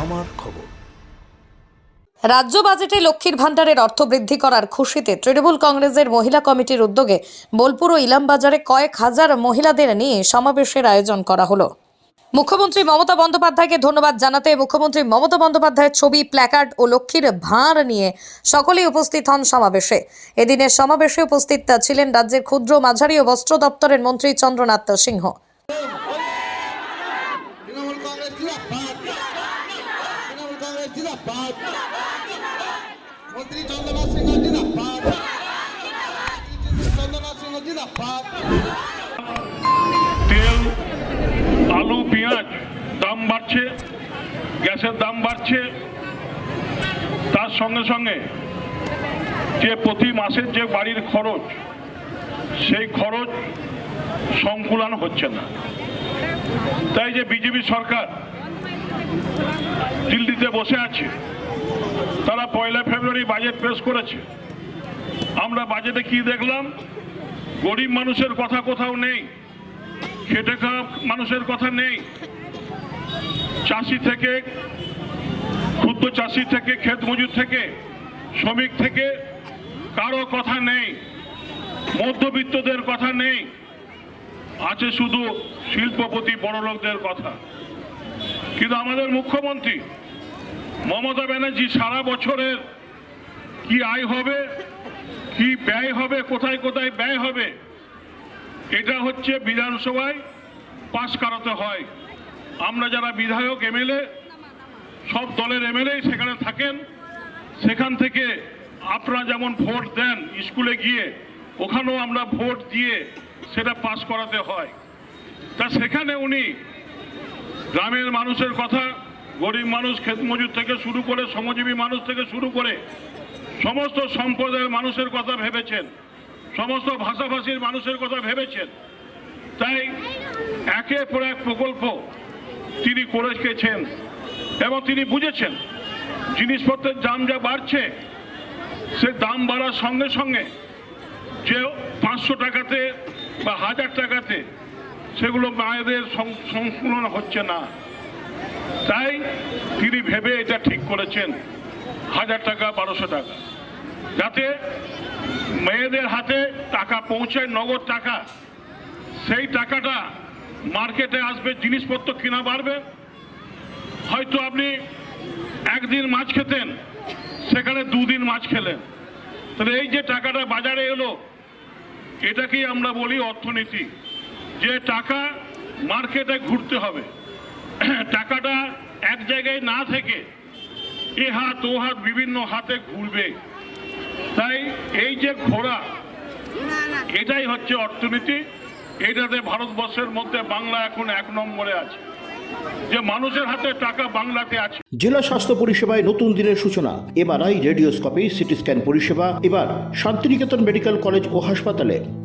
আমার খবর। রাজ্য বাজেটে লক্ষ্মীর ভাণ্ডারের অর্থ বৃদ্ধি করার খুশিতে তৃণমূল কংগ্রেসের মহিলা কমিটির উদ্যোগে বোলপুর ও ইলামবাজারে কয়েক হাজার মহিলাদের নিয়ে সমাবেশের আয়োজন করা হলো। মুখ্যমন্ত্রী মমতা বন্দ্যোপাধ্যায়কে ধন্যবাদ জানাতে মুখ্যমন্ত্রী মমতা বন্দ্যোপাধ্যায়ের ছবি, প্ল্যাকার্ড ও লক্ষ্মীর ভাঁড় নিয়ে সকলেই উপস্থিত হন সমাবেশে। এদিনের সমাবেশে উপস্থিত ছিলেন রাজ্যের ক্ষুদ্র মাঝারি ও বস্ত্র দপ্তরের মন্ত্রী চন্দ্রনাথ সিংহ। তেল, আলু, পেঁয়াজ, দাম বাড়ছে, গ্যাসের দাম বাড়ছে। তার সঙ্গে সঙ্গে যে প্রতি মাসের যে বাড়ির খরচ, সেই খরচ সংকুলন হচ্ছে না। তাই যে বিজেপি সরকার দিল্লিতে বসে আছে তারা পয়লা ফেব্রুয়ারি বাজেট পেশ করেছে। আমরা বাজেটে কি দেখলাম? গরিব মানুষের কথা কোথাও নেই খেটে খাওয়া মানুষের কথা নেই। চাষি থেকে, ক্ষুদ্র চাষি থেকে, ক্ষেত মজুর থেকে, শ্রমিক থেকে কারও কথা নেই, মধ্যবিত্তদের কথা নেই, আছে শুধু শিল্পপতি বড়লোকদের কথা। কিন্তু আমাদের মুখ্যমন্ত্রী মমতা ব্যানার্জি সারা বছরের কি আয় হবে, কি ব্যয় হবে, কোথায় কোথায় ব্যয় হবে, এটা হচ্ছে বিধানসভায় পাশ করাতে হয়। আমরা যারা বিধায়ক, এমএলএ, সব দলের এমএলএ সেখানে থাকেন। সেখান থেকে আপনারা যেমন ভোট দেন স্কুলে গিয়ে, ওখানেও আমরা ভোট দিয়ে সেটা পাশ করাতে হয়। তা সেখানে উনি গ্রামের মানুষের কথা গরিব মানুষ ক্ষেত মজুর থেকে শুরু করে শ্রমজীবী মানুষ থেকে শুরু করে সমস্ত সম্প্রদায়ের মানুষের কথা ভেবেছেন, সমস্ত ভাষাভাষীর মানুষের কথা ভেবেছেন। তাই একের পর এক প্রকল্প তিনি করে গেছেন এবং তিনি বুঝেছেন, জিনিসপত্রের দাম যা বাড়ছে, সে দাম বাড়ার সঙ্গে সঙ্গে যে পাঁচশো টাকাতে বা হাজার টাকাতে সেগুলো মায়েদের সং- সংকুলন হচ্ছে না। তাই তিনি ভেবে এটা ঠিক করেছেন। হাজার টাকা, বারোশো টাকা। যাতে মেয়েদের হাতে টাকা পৌঁছায়, নগদ টাকা। সেই টাকাটা মার্কেটে আসবে, জিনিসপত্র কিনা বাড়বে। হয়তো আপনি একদিন মাছ খেতেন, সেখানে দুদিন মাছ খেলেন। তাহলে এই যে টাকাটা বাজারে এলো, এটাকেই আমরা বলি অর্থনীতি। যে টাকা মার্কেটে ঘুরতে হবে টাকাটা এক জায়গায় না থেকে এ হাত, ও হাত বিভিন্ন হাতে ঘুরবে। তাই এই যে ঘোরা এটাই হচ্ছে অর্থনীতি। এটাতে ভারতবর্ষের মধ্যে বাংলা এখন এক নম্বরে আছে। যে মানুষের হাতে টাকা বাংলাতে আছে। জেলা স্বাস্থ্য পরিষেবায় নতুন দিনের সূচনা। এবার এমআরআই, রেডিওস্কোপি সিটি স্ক্যান পরিষেবা। এবার শান্তিনিকেতন মেডিকেল কলেজ ও হাসপাতালে।